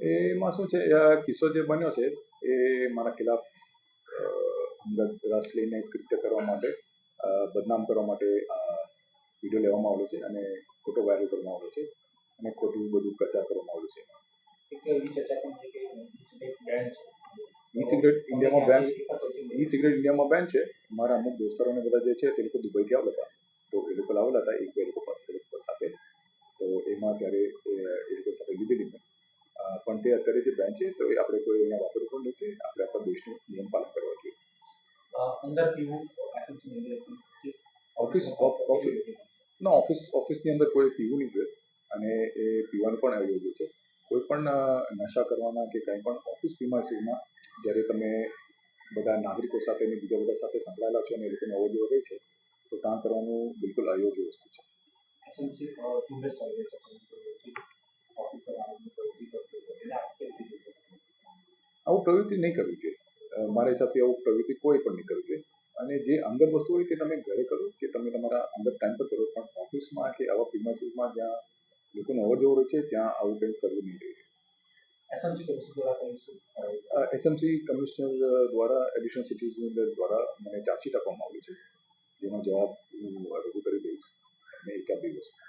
એમાં શું છે આ કિસ્સો જે બન્યો છે એ મારા ખિલાફ અંગત રસ લઈને કૃત્ય કરવા માટે બદનામ કરવા માટે વીડિયો લેવામાં આવ્યો છે અને ખોટો વાયરલ કરવામાં આવ્યો છે અને ખોટું બધું પ્રચાર કરવામાં આવ્યું છે. ઈ સિગરેટ ઇન્ડિયામાં બેન ઈ સિગરેટ ઇન્ડિયામાં બેન છે. મારા અમુક દોસ્તારોને બધા જે છે તે લોકો દુબઈથી આવેલા હતા. તો એ લોકો લાવેલા હતા એક બે લોકો પાસે સાથે. તો એમાં ત્યારે એ એ લોકો સાથે લીધેલી મેં. અ, તે અત્યારે જે બેન છે તો એ આપણે કોઈ એના વાપર પણ નથી. આપણે આપણા દેશનું નિયમ પાલન કરવા જોઈએ. અંદર પીવું ઓફિસ ઓફિસ ના ઓફિસ ઓફિસની અંદર કોઈ પીવું નહીં જોઈએ અને એ પીવાનું પણ અયોગ્ય છે. કોઈ પણ નશા કરવાના કે કંઈ પણ ઓફિસ પ્રિમાઇસીસમાં જ્યારે તમે બધા નાગરિકો સાથે અને બીજા બધા સાથે સંકળાયેલા છો અને એ લોકોનો અવર જવર છે તો ત્યાં કરવાનું બિલકુલ અયોગ્ય વસ્તુ છે એસેન્સી ઝુંબેશ ચાલી રહી છે ઓફિસર આવીને પ્રવૃત્તિ કરતો હતો એને આપણે કેવી રીતે જોવું? આવું પ્રવૃત્તિ નહીં કરવી જોઈએ. મારી હિસાબથી આવું પ્રવૃત્તિ કોઈ પણ નહીં કરવી જોઈએ. અને જે અંગત વસ્તુ હોય તે તમે ઘરે કરો કે તમે તમારા અંગત ટાઈમ પર કરો. પણ ઓફિસમાં કે આવા પ્રિમાઇસીસમાં જ્યાં લોકોનો અવર જવર હોય છે ત્યાં આવું કંઈ કરવું નહીં જોઈએ. એસએમસી કમિશનર દ્વારા એડિશનલ સિટીઝન દ્વારા મને ચાર્જશીટ આપવામાં આવ્યું છે. જેનો જવાબ હું રજૂ કરી દઈશ. અને એકાદ દિવસમાં